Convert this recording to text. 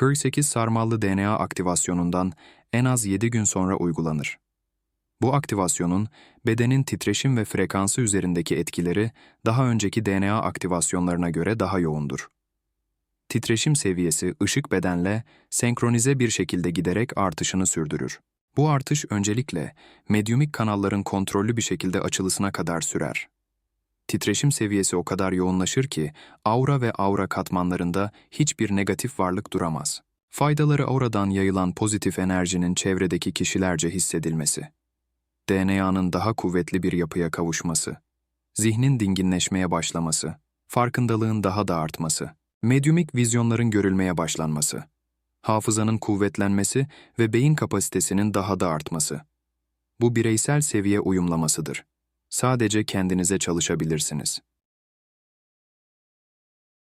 48 sarmallı DNA aktivasyonundan en az 7 gün sonra uygulanır. Bu aktivasyonun bedenin titreşim ve frekansı üzerindeki etkileri daha önceki DNA aktivasyonlarına göre daha yoğundur. Titreşim seviyesi ışık bedenle senkronize bir şekilde giderek artışını sürdürür. Bu artış öncelikle medyumik kanalların kontrollü bir şekilde açılısına kadar sürer. Titreşim seviyesi o kadar yoğunlaşır ki aura ve aura katmanlarında hiçbir negatif varlık duramaz. Faydaları auradan yayılan pozitif enerjinin çevredeki kişilerce hissedilmesi. DNA'nın daha kuvvetli bir yapıya kavuşması. Zihnin dinginleşmeye başlaması. Farkındalığın daha da artması. Medyumik vizyonların görülmeye başlanması. Hafızanın kuvvetlenmesi ve beyin kapasitesinin daha da artması. Bu bireysel seviye uyumlamasıdır. Sadece kendinize çalışabilirsiniz.